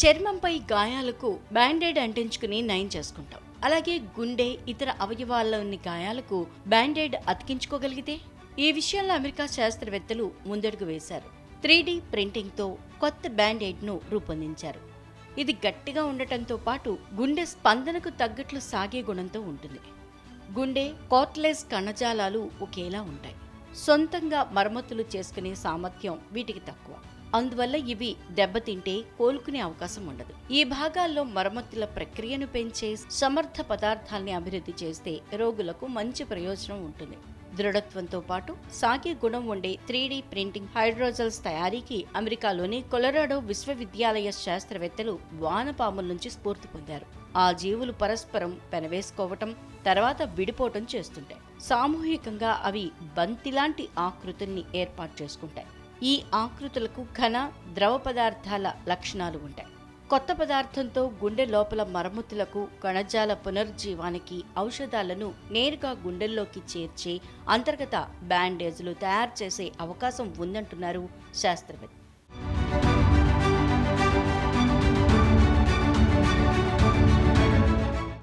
చర్మంపై గాయాలకు బ్యాండేడ్ అంటించుకుని నయం చేసుకుంటాం. అలాగే గుండె ఇతర అవయవాల్లోని గాయాలకు బ్యాండేడ్ అతికించుకోగలిగితే? ఈ విషయంలో అమెరికా శాస్త్రవేత్తలు ముందడుగు వేశారు. త్రీ డి ప్రింటింగ్తో కొత్త బ్యాండేడ్ను రూపొందించారు. ఇది గట్టిగా ఉండటంతో పాటు గుండె స్పందనకు తగ్గట్లు సాగే గుణంతో ఉంటుంది. గుండె కోట్లెస్ కణజాలాలు ఒకేలా ఉంటాయి. సొంతంగా మరమ్మతులు చేసుకునే సామర్థ్యం వీటికి తక్కువ. అందువల్ల ఇవి దెబ్బతింటే కోలుకునే అవకాశం ఉండదు. ఈ భాగాల్లో మరమ్మతుల ప్రక్రియను పెంచే సమర్థ పదార్థాల్ని అభివృద్ధి చేస్తే రోగులకు మంచి ప్రయోజనం ఉంటుంది. దృఢత్వంతో పాటు సాగే గుణం ఉండే త్రీ ప్రింటింగ్ హైడ్రోజల్స్ తయారీకి అమెరికాలోని కొలరాడో విశ్వవిద్యాలయ శాస్త్రవేత్తలు వానపాముల నుంచి స్ఫూర్తి పొందారు. ఆ జీవులు పరస్పరం పెనవేసుకోవటం తర్వాత విడిపోవటం చేస్తుంటాయి. సామూహికంగా అవి బంతిలాంటి ఆకృతుల్ని ఏర్పాటు చేసుకుంటాయి. ఈ ఆకృతులకు ఘన ద్రవ పదార్థాల లక్షణాలు ఉంటాయి. కొత్త పదార్థంతో గుండె లోపల మరమ్మతులకు కణజాల పునరుజ్జీవానికి ఔషధాలను నేరుగా గుండెల్లోకి చేర్చే అంతర్గత బ్యాండేజ్లు తయారు చేసే అవకాశం ఉందంటున్నారు శాస్త్రవేత్త.